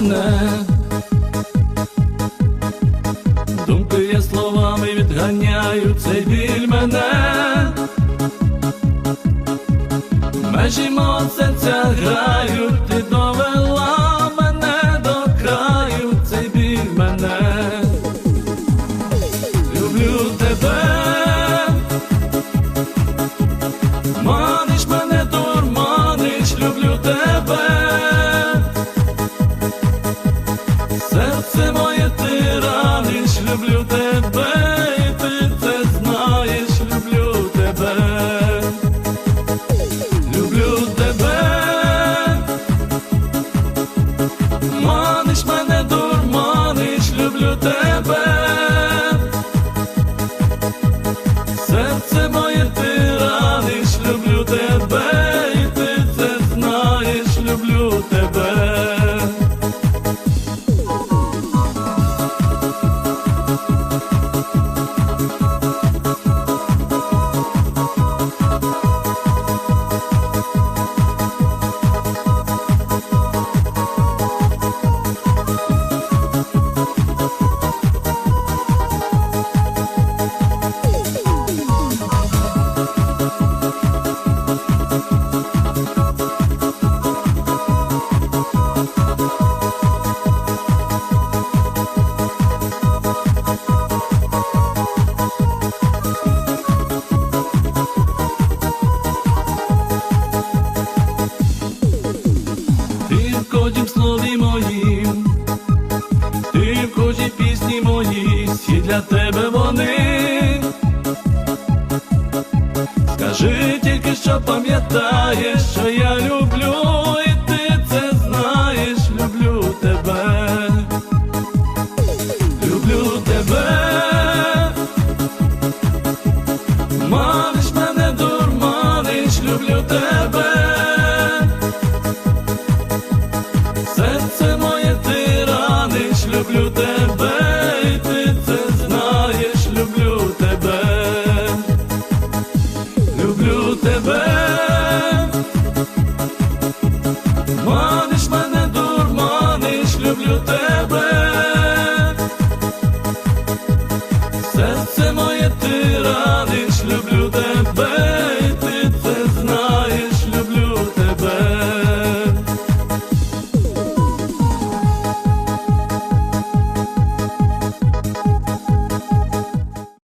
мене, думки я словами відганяю цей біль мене, межі мого серця гра. Müslüman для тебе вони. Скажи тільки, що пам'ятаєш, що я люблю, і ти це знаєш, люблю тебе, люблю тебе. тебе, маниш мене, дурманиш, люблю тебе, серце моє.